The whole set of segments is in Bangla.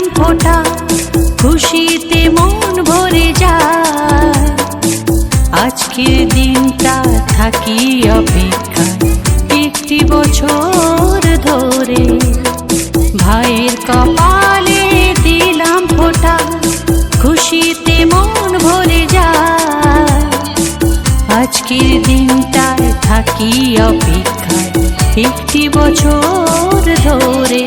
প্রাণ ফোটা। খুশিতে মন ভরে যায়। আজকের দিনটা থাকি অপেক্ষা একটি বছর ধরে ভাইয়ের কপালে দিলাম ফোটা। খুশিতে মন ভরে যায়। আজকের দিনটা থাকি অপেক্ষা একটি বছর ধরে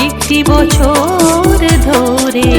একটি বছর ধরে